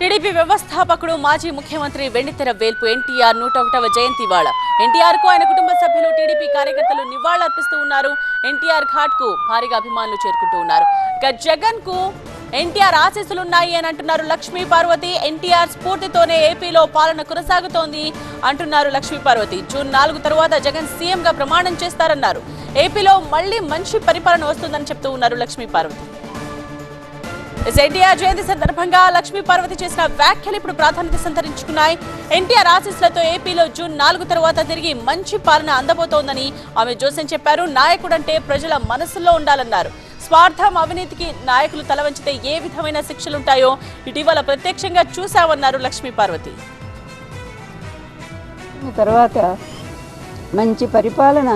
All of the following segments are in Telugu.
టీడీపీ వ్యవస్థాపకుడు మాజీ ముఖ్యమంత్రి వెండితెర వేల్పు ఎన్టీఆర్ నూట ఒకటవ జయంతి ఇవాళ. ఎన్టీఆర్కు ఆయన కుటుంబ సభ్యులు టీడీపీ కార్యకర్తలు నివాళులర్పిస్తూ ఉన్నారు. ఎన్టీఆర్ ఘాట్కు భారీగా అభిమానులు చేరుకుంటూ ఉన్నారు. ఇక జగన్కు ఎన్టీఆర్ ఆశీస్సులున్నాయి అని అంటున్నారు లక్ష్మీ పార్వతి. ఎన్టీఆర్ స్ఫూర్తితోనే ఏపీలో పాలన కొనసాగుతోంది అంటున్నారు లక్ష్మీ పార్వతి. జూన్ నాలుగు తర్వాత జగన్ సీఎంగా ప్రమాణం చేస్తారన్నారు. ఏపీలో మళ్ళీ మంచి పరిపాలన వస్తుందని చెప్తూ ఉన్నారు లక్ష్మీ పార్వతి. ఎన్టీఆర్ జయంతి సందర్భంగా లక్ష్మీ పార్వతి చేసిన వ్యాఖ్యలు ఇప్పుడు ప్రాధాన్యత సంతరించుకున్నాయి. ఎన్టీఆర్ ఆశీస్సులతో ఏపీలో జూన్ నాలుగు తర్వాత తిరిగి మంచి పాలన అందబోతోందని ఆమె జోసెన్ చెప్పారు. నాయకుడంటే ప్రజల మనసులో ఉండాలన్నారు. స్వార్థం అవినీతికి నాయకులు తల వంచితే ఏ విధమైన శిక్షలుంటాయో ఇటీవల ప్రత్యక్షంగా చూశామన్నారు లక్ష్మీ పార్వతి. తర్వాత మంచి పరిపాలన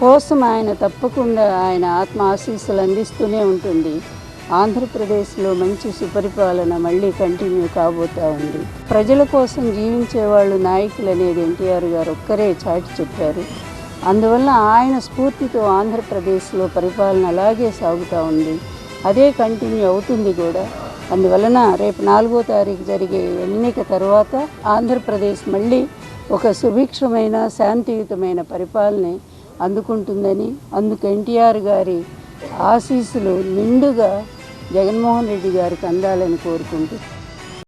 కోసం ఆయన తప్పకుండా ఆయన ఆత్మ ఆశీస్సులు అందిస్తూనే ఉంటుంది. ఆంధ్రప్రదేశ్లో మంచి సుపరిపాలన మళ్ళీ కంటిన్యూ కాబోతూ ఉంది. ప్రజల కోసం జీవించే వాళ్ళు నాయకులు అనేది ఎన్టీఆర్ గారు ఒక్కరే చాటి చెప్పారు. అందువల్ల ఆయన స్ఫూర్తితో ఆంధ్రప్రదేశ్లో పరిపాలన అలాగే సాగుతూ ఉంది. అదే కంటిన్యూ అవుతుంది కూడా. అందువలన రేపు నాలుగో తారీఖు జరిగే ఎన్నిక తర్వాత ఆంధ్రప్రదేశ్ మళ్ళీ ఒక సుభిక్షమైన శాంతియుతమైన పరిపాలన అందుకుంటుందని అందుకు ఎన్టీఆర్ గారి ఆశీస్సులు నిండుగా జగన్మోహన్ రెడ్డి గారికి అందాలని కోరుకుంటూ